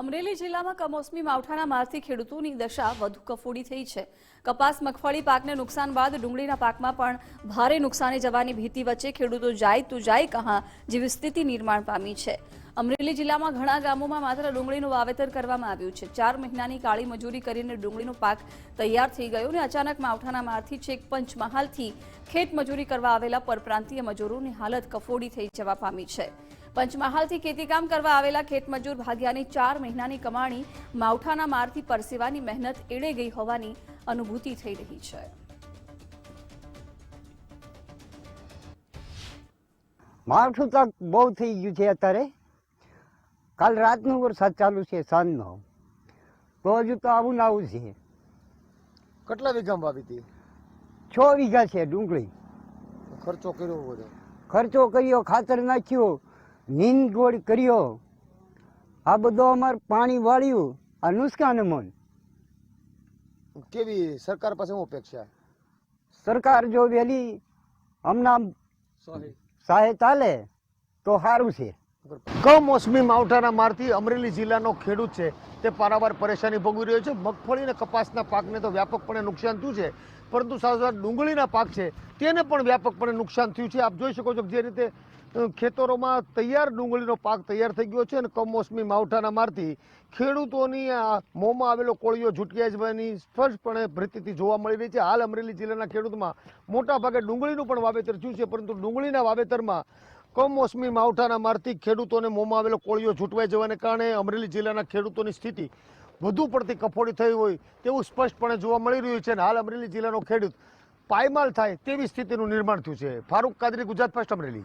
અમરેલી જિલ્લામાં કમોસમી માવઠાના મારથી ખેડૂતોની દશા વધુ કફોડી થઈ છે. કપાસ, મગફળી પાકને નુકસાન બાદ ડુંગળીના પાકમાં પણ ભારે નુકસાને જવાની ભીતિ વચ્ચે ખેડૂતો જાય તો જાય કહા જેવી સ્થિતિ નિર્માણ પામી છે. અમરેલી જિલ્લામાં ઘણા ગામોમાં માત્ર ડુંગળીનું વાવેતર કરવામાં આવ્યું છે. ચાર મહિનાની કાળી મજૂરી કરીને ડુંગળીનો પાક તૈયાર થઈ ગયો અને અચાનક માવઠાના મારથી છેક પંચમહાલથી ખેત મજૂરી કરવા આવેલા પરપ્રાંતીય મજૂરોની હાલત કફોડી થઈ જવા પામી છે. પંચમહાલથી ખેતીકામ કરવા આવેલા ખેતમજૂર ભાગ્યાની ચાર મહિનાની કમાણી માવઠાના મારથી પરસેવાની મહેનત એળે ગઈ હોવાની અનુભૂતિ થઈ રહી છે. માવઠું તો બહુ થઈ ગયું છે અત્યારે. કાલ રાતનો વરસાદ ચાલુ છે સાંજનો. તો હજુ તો આવું ને આવું છે. કેટલા વીઘા વાવી હતી? છ વીઘા છે ડુંગળી. ખર્ચો કર્યો બધો ખર્ચો કર્યો ખાતર નાખ્યો નીંદ ગોળ કર્યો. આ બધો અમારે પાણી વાળ્યું આ નુકસાન મન કેવી સરકાર પાસે શું અપેક્ષા? સરકાર જો વહેલી હમણાં સહાય ચાલે તો સારું છે. કમોસમી માવઠાના મારથી અમરેલી જિલ્લાનો ખેડૂત છે. તે પારાવાર પરેશાની ભોગવી રહ્યો છે. મગફળી અને કપાસના પાકને તો વ્યાપકપણે નુકસાન થયું છે. પરંતુ સાથે સાથે ડુંગળીના પાક છે. તેને પણ વ્યાપકપણે નુકસાન થયું છે. આપ જોઈ શકો છો જે રીતે ખેતરોમાં તૈયાર ડુંગળીનો પાક તૈયાર થઈ ગયો છે અને કમોસમી માવઠાના મારથી ખેડૂતોની આ મોંમાં આવેલો કોળીઓ ઝૂટક્યા જવાની સ્પષ્ટપણે ભ્રતિથી જોવા મળી રહી છે. હાલ અમરેલી જિલ્લાના ખેડૂતમાં મોટા ભાગે ડુંગળીનું પણ વાવેતર થયું છે. પરંતુ ડુંગળીના વાવેતરમાં કમોસમી માવઠાના મારથી ખેડૂતોને મોંમાં આવેલો કોળીઓ છૂટવાઈ જવાને કારણે અમરેલી જિલ્લાના ખેડૂતોની સ્થિતિ વધુ પડતી કફોડી થઈ હોય તેવું સ્પષ્ટપણે જોવા મળી રહ્યું છે અને હાલ અમરેલી જિલ્લાનો ખેડૂત પાયમાલ થાય તેવી સ્થિતિનું નિર્માણ થયું છે. ફારૂક કાદરી, ગુજરાત ફર્સ્ટ અમરેલી.